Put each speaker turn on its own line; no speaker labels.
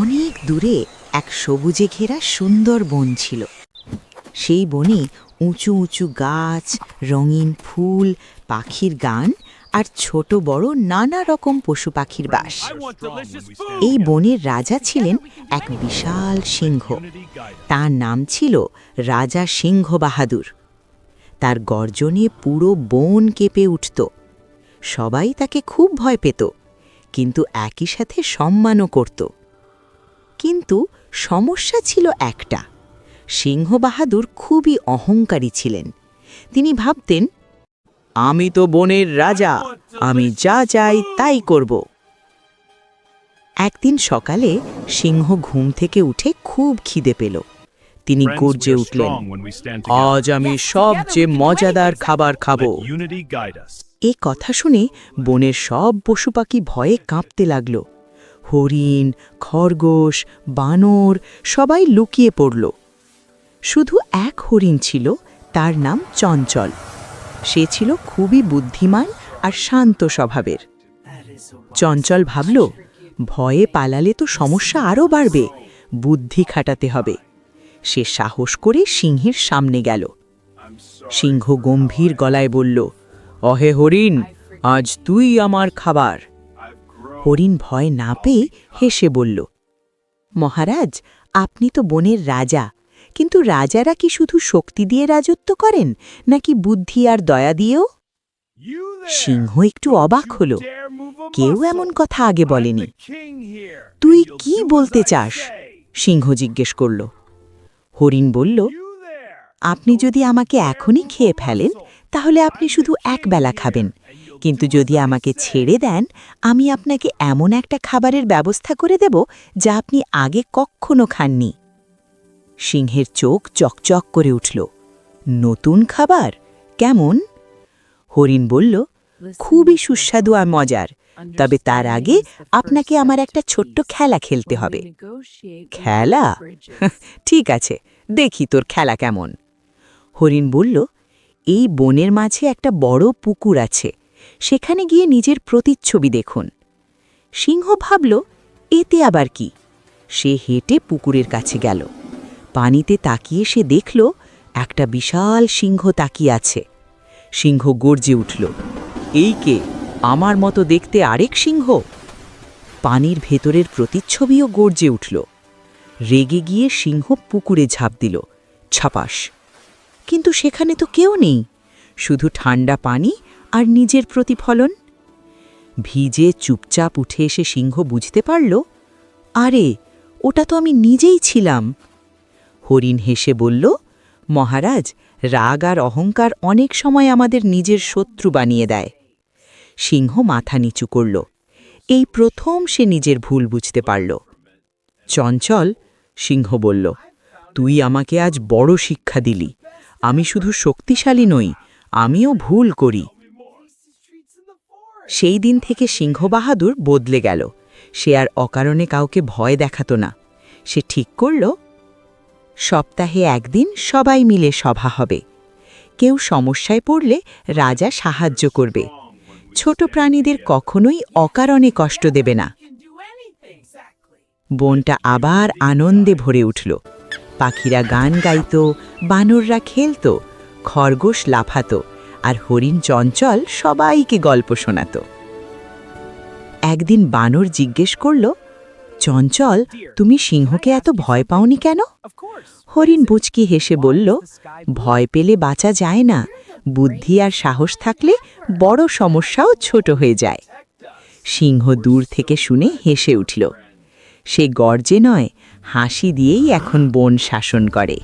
অনেক দূরে এক সবুজে ঘেরা সুন্দর বন ছিল। সেই বনে উঁচু উঁচু গাছ রঙিন ফুল পাখির গান আর ছোট বড় নানা রকম পশু পাখির বাস। এই বনের রাজা ছিলেন এক বিশাল সিংহ। তার নাম ছিল রাজা সিংহ বাহাদুর। তার গর্জনে পুরো বন কেঁপে উঠত। সবাই তাকে খুব ভয় পেত কিন্তু একই সাথে সম্মানও করত। কিন্তু সমস্যা ছিল একটা। সিংহ বাহাদুর খুবই অহংকারী ছিলেন। তিনি ভাবতেন আমি তো বনের রাজা আমি যা চাই তাই করব। একদিন সকালে সিংহ ঘুম থেকে উঠে খুব খিদে পেল। তিনি গর্জে উঠলেন আজ আমি সবচেয়ে মজাদার খাবার খাব। এ কথা শুনে বনের সব পশু পাখি ভয়ে কাঁপতে লাগল। হরিণ, খরগোশ, বানর সবাই লুকিয়ে পড়ল। শুধু এক হরিণ ছিল, তার নাম চঞ্চল। সে ছিল খুবই বুদ্ধিমান আর শান্ত স্বভাবের। চঞ্চল ভাবল, ভয়ে পালালে তো সমস্যা আরও বাড়বে, বুদ্ধি খাটাতে হবে। সে সাহস করে সিংহের সামনে গেল। সিংহ গম্ভীর গলায় বলল, অহে হরিণ, আজ তুই আমার খাবার। হরিণ ভয় না পেয়ে হেসে বলল, মহারাজ, আপনি তো বনের রাজা, কিন্তু রাজারা কি শুধু শক্তি দিয়ে রাজত্ব করেন, নাকি বুদ্ধি আর দয়া দিয়েও? সিংহ একটু অবাক হল, কেউ এমন কথা আগে বলেনি। তুই কি বলতে চাস? সিংহ জিজ্ঞেস করল। হরিণ বলল, আপনি যদি আমাকে এখনই খেয়ে ফেলেন, তাহলে আপনি শুধু এক বেলা খাবেন কিন্তু যদি আমাকে ছেড়ে দেন, আমি আপনাকে এমন একটা খাবারের ব্যবস্থা করে দেব যা আপনি আগে কখনো খাননি। সিংহের চোখ চকচক করে উঠল। নতুন খাবার? কেমন? হরিণ বলল, খুবই সুস্বাদু আর মজার। তবে তার আগে আপনাকে আমার একটা ছোট্ট খেলা খেলতে হবে। খেলা? ঠিক আছে, দেখি তোর খেলা কেমন। হরিণ বলল, এই বনের মাঝে একটা বড় পুকুর আছে। সেখানে গিয়ে নিজের প্রতিচ্ছবি দেখুন। সিংহ ভাবল, এতে আবার কি? সে হেঁটে পুকুরের কাছে গেল। পানিতে তাকিয়ে সে দেখল, একটা বিশাল সিংহ তাকিয়ে আছে। সিংহ গর্জে উঠল, এই কে? আমার মতো দেখতে আরেক সিংহ? পানির ভেতরের প্রতিচ্ছবিও গর্জে উঠল। রেগে গিয়ে সিংহ পুকুরে ঝাঁপ দিল, ছাপাস। কিন্তু সেখানে তো কেউ নেই। শুধু ঠান্ডা পানি আর নিজের প্রতিফলন? ভিজে চুপচাপ উঠে এসে সিংহ বুঝতে পারল, আরে, ওটা তো আমি নিজেই ছিলাম। হরিণ হেসে বলল, মহারাজ, রাগ আর অহংকার অনেক সময় আমাদের নিজের শত্রু বানিয়ে দেয়। সিংহ মাথা নিচু করল। এই প্রথম সে নিজের ভুল বুঝতে পারল। চঞ্চল, সিংহ বলল, তুই আমাকে আজ বড় শিক্ষা দিলি। আমি শুধু শক্তিশালী নই, আমিও ভুল করি। সেই দিন থেকে সিংহ বাহাদুর বদলে গেল। সে আর অকারণে কাউকে ভয় দেখাত না। সে ঠিক করল, সপ্তাহে একদিন সবাই মিলে সভা হবে। কেউ সমস্যায় পড়লে রাজা সাহায্য করবে। ছোট প্রাণীদের কখনোই অকারণে কষ্ট দেবে না। বনটা আবার আনন্দে ভরে উঠল। পাখিরা গান গাইত, বানররা খেলত, খরগোশ লাফাত। আর হরিণ চঞ্চল সবাইকে গল্প শোনাত। একদিন বানর জিজ্ঞেস করল, চঞ্চল, তুমি সিংহকে এত ভয় পাওনি কেন? হরিণ বুচকি হেসে বলল, ভয় পেলে বাঁচা যায় না। বুদ্ধি আর সাহস থাকলে বড় সমস্যাও ছোট হয়ে যায়। সিংহ দূর থেকে শুনে হেসে উঠল, সে গর্জে নয়, হাসি দিয়েই এখন বন শাসন করে।